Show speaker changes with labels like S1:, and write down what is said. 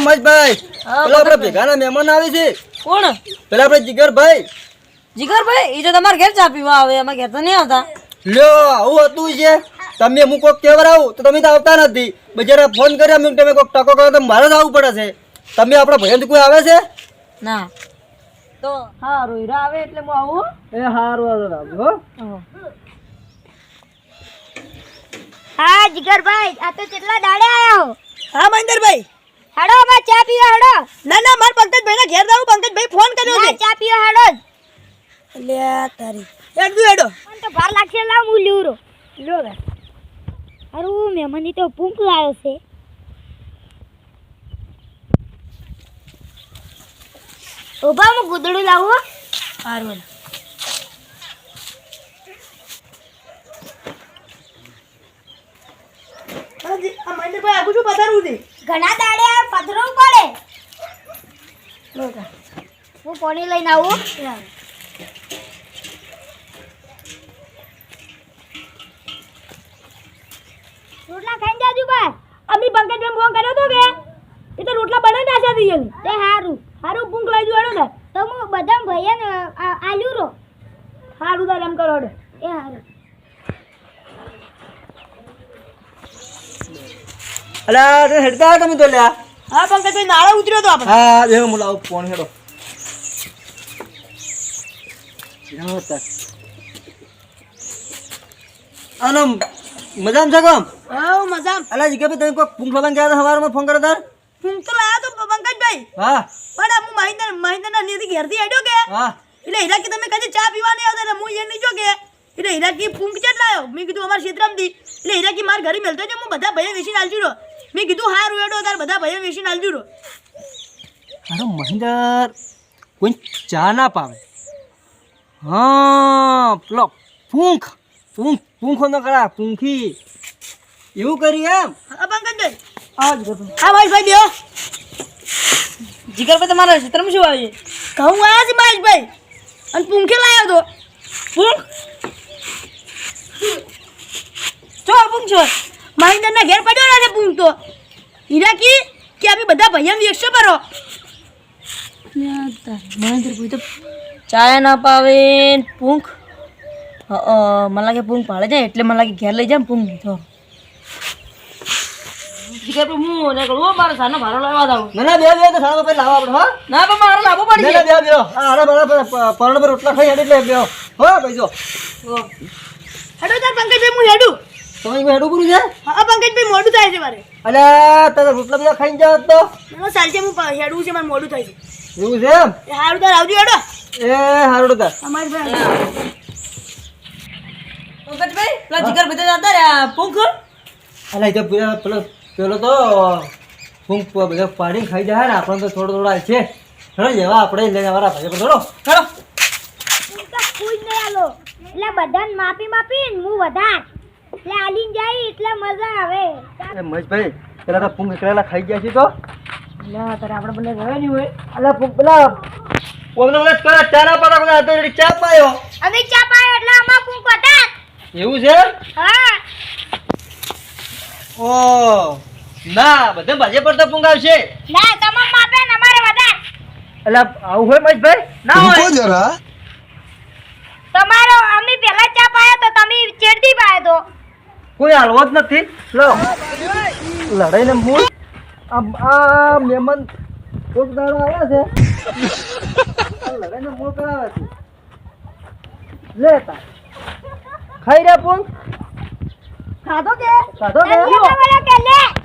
S1: મહેશભાઈ
S2: હા,
S1: પેલા આપણે. ભેગાના મહેમાન આવે છે.
S2: કોણ?
S1: પેલા આપણે જીગરભાઈ.
S2: જીગરભાઈ? એ તો તમારે ઘેર ચા પીવા આવે અમારા ઘેર તો નહીં આવતા.
S1: લ્યો આવું હતું છે. તમે હું કોઈક કહેવા આવું તો તમે તો આવતા નથી. બજારે ફોન કર્યા મેં તમે કોઈક ટકો કરો તો મારે જ આવવું પડે છે. તમે આપણા ભયંત કોઈ આવે છે?
S2: ના. તો હા હીરા આવે એટલે હું આવું
S1: એ હારું હારું આવજો હો.
S2: હા.
S3: જીગરભાઈ આ તો કેટલા દાડે આવ્યા હો?
S2: હા મહેન્દ્રભાઈ.
S3: હાડો અમાર ચા પીવા હાડો.
S2: ના ના માર પંકજભાઈ ના ઘેર જાવું પંકજભાઈ ફોન કર્યો
S3: છે. ચા પીવા હાડો
S2: લે આ તારી. હેડો હેડો.
S3: મને તો ભાર લાગશે લાવ હું લીવરો લો વે અરું મહેમાની તો પૂંક લાવ્યો છે. ઊભા હું ગુદડું લાવું
S2: મહેન્દ્રભાઈ શું પધારવું છે.
S3: ઘણા દાડે પથરું પડે. હું પાણી લઈને આવું. રોટલા ખાઈ જાજુ બા
S2: અમે પંકજભાઈ ફોન કર્યો તો કે એ તો રોટલા બનાવી નાખ્યા દઈએ
S3: તે હારું.
S2: સારું ભૂંખ લઈ જવાડો ને.
S3: તો હું બધા ભાઈને આલ્યું રો
S2: સારું તારે એમ કરો
S3: એ હારું.
S1: અલા હેડતા તમે તો લ્યા
S2: હા પંકજભાઈ નાળે ઉતર્યો તો આપણે.
S1: હા દેવ હું લાવું ફોન હેડો. જાઓ મજામ મજામાં છે કોમ?
S2: હા મજા
S1: અલા જીગાભાઈ તમે કોઈ પૂંખ લાવવા ગયા સવારમાં ફોન કર્યો તાર
S2: હું તો લાયા તો પંકજભાઈ
S1: હા.
S2: પણ હું મહિન્દ્ર મહિન્દ્રના નીતિ ઘેરથી આડ્યો કે?
S1: હા.
S2: એટલે હીરા કે તમે કદી ચા પીવા નહીં આવતા ને હું એ નહીં જો કે? એટલે હીરા કે ફૂંક કેટલા લાયો. મેં કીધું અમારા ક્ષેત્રમાંથી. એટલે હીરા કે માર ઘરે મેલતો છે હું બધા ભાઈ વેચીને નાલજી રહ્યો. મેં કીધું હા રૂડો તાર બધા ભાઈ વેચીને આલજો રહ્યો
S1: અરે મહિન્દર કોઈ ચા ના પાવે. હા પેલો પૂંખ પૂંખ પૂંખો ન કરા પૂંખી એવું કરી એમ?
S2: હા પંકજભાઈ હા ભાઈ ભાઈ દેવો જીગરભાઈ તમારા ચિત્રમાં શું આવી કહું આવ્યા ભાઈ ભાઈ. અને પૂંખે લાવ્યો તો. પૂંખ ચો પૂંખ છો. મહેન્દ્રના ઘેર પડ્યો ને પૂંખ તો. હીરાકી કે અમે બધા ભાઈઓ વેચશો કરો મહેન્દ્રભાઈ તો ચાય ના પાવે પૂંખ. મને લાગે પૂંખ પાડે જાય એટલે મને લાગે ઘેર લઈ જાય પૂંખ તો હું મારો કરું મારે સાનો ભારો લાવવા દઉં
S1: ના ના બે બે તો સારા પછી લાવવા આપણે હા.
S2: ના પણ મારો લાવવો પડે
S1: બે બે બે આરા બરાબર પરણ પર રોટલા ખાઈ એટલે બે હો ભાઈ જો.
S2: હેડો તાર પંકજભાઈ હું હેડું.
S1: તમે કોઈ હેડું પૂરું છે?
S2: હા પંકજભાઈ મોડું થાય છે મારે.
S1: અલે તને રોટલા બધા ખાઈને જાવ તો.
S2: મને છે હું હેડું હેડવું છે મારે મોડું થાય છે.
S1: એવું છે એમ?
S2: એ હારું તાર આવજો હેડો.
S1: એ હારું તાર
S2: અમારી ભાઈ પંકજભાઈ પેલા જીગર બધા જતા રહ્યા. પૂંખ
S1: અલે એ તો પેલો પેલો પેલો તો ભૂખ બધા પાડીને ખાઈ જાય ને આપણને તો થોડો થોડા છે ચલો જેવા આપણે લઈને આવવાના ભાઈ થોડો
S2: હેડો.
S3: કોઈ નહીં આલો. એટલે બધાને માપી માપી હું વધાર. એટલે જાય એટલે મજા આવે.
S1: મજભાઈ પેલા તો ફૂંક એકલા ખાઈ ગયા છે તો?
S2: ના તારે આપણે બંને ગયો નહીં હોય.
S1: અલા ફૂંક પેલા ઓમનો ઓલે કરે ચારા પર ઓલે હતો ચા પાયો?
S3: અમે ચા પાયો એટલે અમાર ફૂંક હતા.
S1: એવું છે?
S3: હા.
S1: ઓ ના બધે ભાજે પર તો ફૂંક આવશે.
S3: ના તમામ માપે ને અમારે વધારે.
S1: એટલે આવું હોય મજભાઈ ના હોય.
S4: જરા.
S3: તમારો
S1: કોઈ હાલવો જ નથી. લો. લડાઈને મૂળ. આ મહેમાન કોક દાડો આવ્યા છે. લડાઈને મૂળ કરાવે છે. લે તાર. ખાઈ રહ્યા પૂંગ
S2: ખાધો કે?
S1: ખાધો કે?
S3: કે લે.